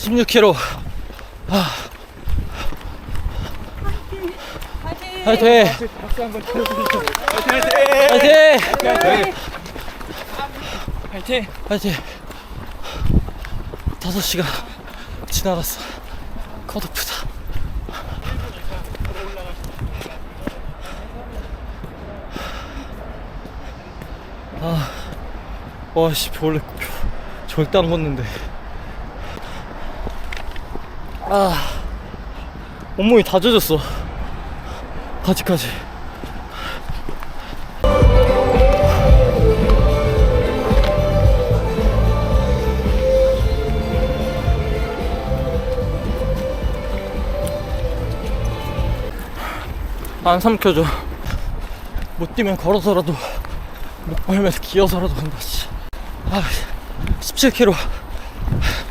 16km. 아. 파이팅! 화이팅! 박수 한번 쳐주세요. 화이팅! 파이팅! 화이팅! 5시간 지나갔어. 컷오프다. 아, 와씨, 원래 절대 안 걷는데. 아, 온몸이 다 젖었어. 바지까지. 안 삼켜줘. 못 뛰면 걸어서라도 목 벌면서 기어서라도 간다. 씨. 아, 17km.